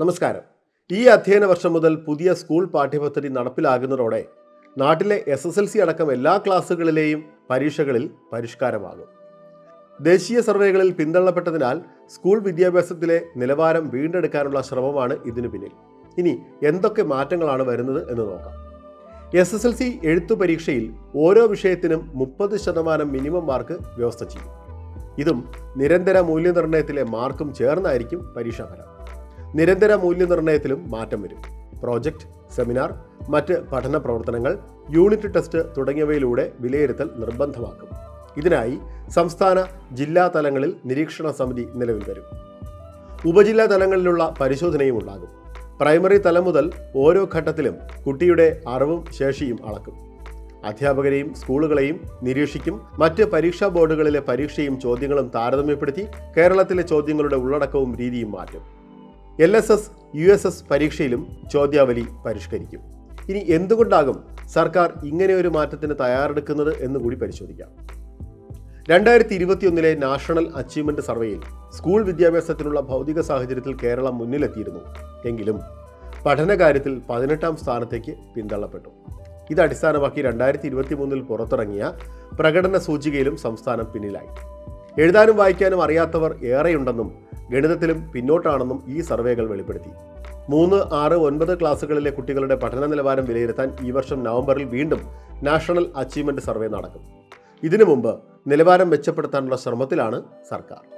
നമസ്കാരം. ഈ അധ്യയന വർഷം മുതൽ പുതിയ സ്കൂൾ പാഠ്യപദ്ധതി നടപ്പിലാകുന്നതോടെ നാട്ടിലെ എസ് എസ് എൽ സി അടക്കം എല്ലാ ക്ലാസ്സുകളിലെയും പരീക്ഷകളിൽ പരിഷ്കാരമാകും. ദേശീയ സർവേകളിൽ പിന്തള്ളപ്പെട്ടതിനാൽ സ്കൂൾ വിദ്യാഭ്യാസത്തിലെ നിലവാരം വീണ്ടെടുക്കാനുള്ള ശ്രമമാണ് ഇതിനു പിന്നിൽ. ഇനി എന്തൊക്കെ മാറ്റങ്ങളാണ് വരുന്നത് എന്ന് നോക്കാം. എസ് എസ് എൽ സി എഴുത്തു പരീക്ഷയിൽ ഓരോ വിഷയത്തിനും മുപ്പത് ശതമാനം മിനിമം മാർക്ക് വ്യവസ്ഥ ചെയ്യും. ഇതും നിരന്തര മൂല്യനിർണയത്തിലെ മാർക്കും ചേർന്നായിരിക്കും പരീക്ഷാഫലം നിരന്തര മൂല്യനിർണയത്തിലും മാറ്റം വരും. പ്രോജക്റ്റ് സെമിനാർ മറ്റ് പഠന പ്രവർത്തനങ്ങൾ യൂണിറ്റ് ടെസ്റ്റ് തുടങ്ങിയവയിലൂടെ വിലയിരുത്തൽ നിർബന്ധമാക്കും. ഇതിനായി സംസ്ഥാന ജില്ലാ തലങ്ങളിൽ നിരീക്ഷണ സമിതി നിലവിൽ വരും. ഉപജില്ലാ തലങ്ങളിലുള്ള പരിശോധനയും ഉണ്ടാകും. പ്രൈമറി തലം മുതൽ ഓരോ ഘട്ടത്തിലും കുട്ടിയുടെ അറിവും ശേഷിയും അളക്കും. അധ്യാപകരെയും സ്കൂളുകളെയും നിരീക്ഷിക്കും. മറ്റ് പരീക്ഷാ ബോർഡുകളിലെ പരീക്ഷയും ചോദ്യങ്ങളും താരതമ്യപ്പെടുത്തി കേരളത്തിലെ ചോദ്യങ്ങളുടെ ഉള്ളടക്കവും രീതിയും മാറ്റും. L S S U S S പരീക്ഷയിലും ചോദ്യാവലി പരിഷ്കരിക്കും. ഇനി എന്തുകൊണ്ടാകും സർക്കാർ ഇങ്ങനെ ഒരു മാറ്റത്തിന് തയ്യാറെടുക്കുന്നത് എന്ന് കൂടി പരിശോധിക്കാം. രണ്ടായിരത്തി ഇരുപത്തിയൊന്നിലെ നാഷണൽ അച്ചീവ്മെന്റ് സർവേയിൽ സ്കൂൾ വിദ്യാഭ്യാസത്തിനുള്ള ഭൗതിക സാഹചര്യത്തിൽ കേരളം മുന്നിലെത്തിയിരുന്നു. എങ്കിലും പഠനകാര്യത്തിൽ പതിനെട്ടാം സ്ഥാനത്തേക്ക് പിന്തള്ളപ്പെട്ടു. ഇത് അടിസ്ഥാനമാക്കി രണ്ടായിരത്തി ഇരുപത്തി മൂന്നിൽ പുറത്തിറങ്ങിയ പ്രകടന സൂചികയിലും സംസ്ഥാനം പിന്നിലായി. എഴുതാനും വായിക്കാനും അറിയാത്തവർ ഏറെയുണ്ടെന്നും ഗണിതത്തിലും പിന്നോട്ടാണെന്നും ഈ സർവേകൾ വെളിപ്പെടുത്തി. മൂന്ന് ആറ് ഒൻപത് ക്ലാസ്സുകളിലെ കുട്ടികളുടെ പഠന നിലവാരം വിലയിരുത്താൻ ഈ വർഷം നവംബറിൽ വീണ്ടും നാഷണൽ അച്ചീവ്മെന്റ് സർവേ നടക്കും. ഇതിനു മുമ്പ് നിലവാരം മെച്ചപ്പെടുത്താനുള്ള ശ്രമത്തിലാണ് സർക്കാർ.